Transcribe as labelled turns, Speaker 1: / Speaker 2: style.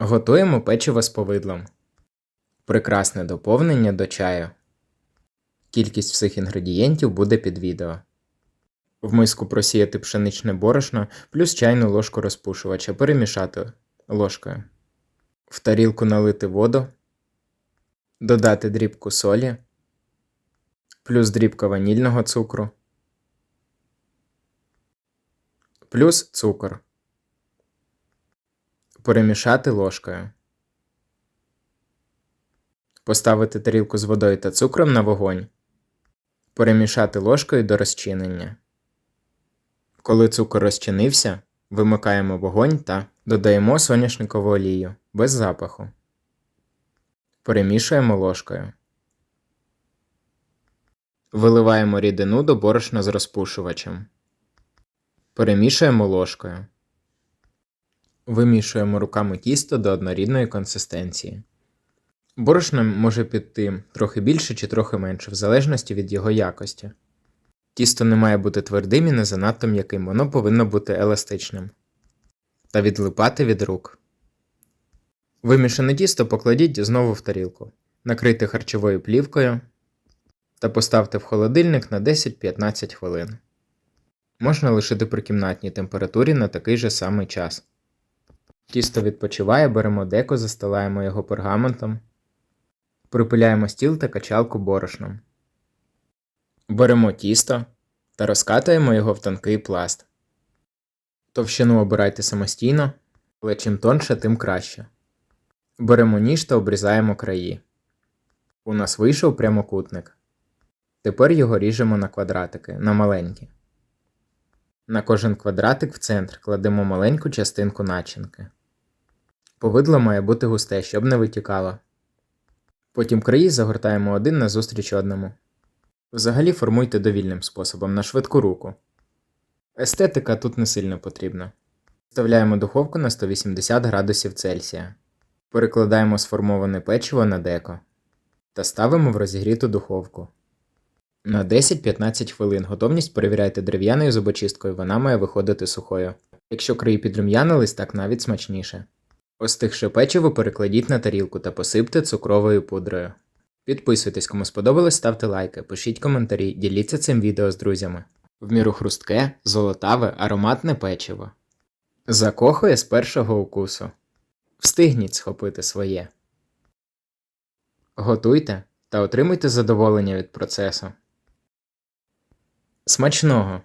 Speaker 1: Готуємо печиво з повидлом. Прекрасне доповнення до чаю. Кількість всіх інгредієнтів буде під відео. В миску просіяти пшеничне борошно плюс чайну ложку розпушувача перемішати ложкою. В тарілку налити воду, додати дрібку солі, плюс дрібка ванільного цукру, плюс цукор. Перемішати ложкою. Поставити тарілку з водою та цукром на вогонь. Перемішати ложкою до розчинення. Коли цукор розчинився, вимикаємо вогонь та додаємо соняшникову олію без запаху. Перемішуємо ложкою. Виливаємо рідину до борошна з розпушувачем. Перемішуємо ложкою. Вимішуємо руками тісто до однорідної консистенції. Борошно може піти трохи більше чи трохи менше, в залежності від його якості. Тісто не має бути твердим і не занадто м'яким, воно повинно бути еластичним та відлипати від рук. Вимішане тісто покладіть знову в тарілку, накрийте харчовою плівкою та поставте в холодильник на 10-15 хвилин. Можна лишити при кімнатній температурі на такий же самий час. Тісто відпочиває, беремо деко, застилаємо його пергаментом, припиляємо стіл та качалку борошном. Беремо тісто та розкатуємо його в тонкий пласт. Товщину обирайте самостійно, але чим тонше, тим краще. Беремо ніж та обрізаємо краї. У нас вийшов прямокутник. Тепер його ріжемо на квадратики, на маленькі. На кожен квадратик в центр кладемо маленьку частинку начинки. Повидло має бути густе, щоб не витікало. Потім краї загортаємо один назустріч одному. Взагалі формуйте довільним способом на швидку руку. Естетика тут не сильно потрібна. Вставляємо духовку на 180 градусів Цельсія. Перекладаємо сформоване печиво на деко та ставимо в розігріту духовку. На 10-15 хвилин готовність перевіряйте дерев'яною зубочисткою, вона має виходити сухою. Якщо краї підрум'янились, так навіть смачніше. Остигше печиво перекладіть на тарілку та посипте цукровою пудрою. Підписуйтесь, кому сподобалось, ставте лайки, пишіть коментарі, діліться цим відео з друзями. В міру хрустке, золотаве, ароматне печиво. Закохує з першого укусу. Встигніть схопити своє. Готуйте та отримуйте задоволення від процесу. Смачного!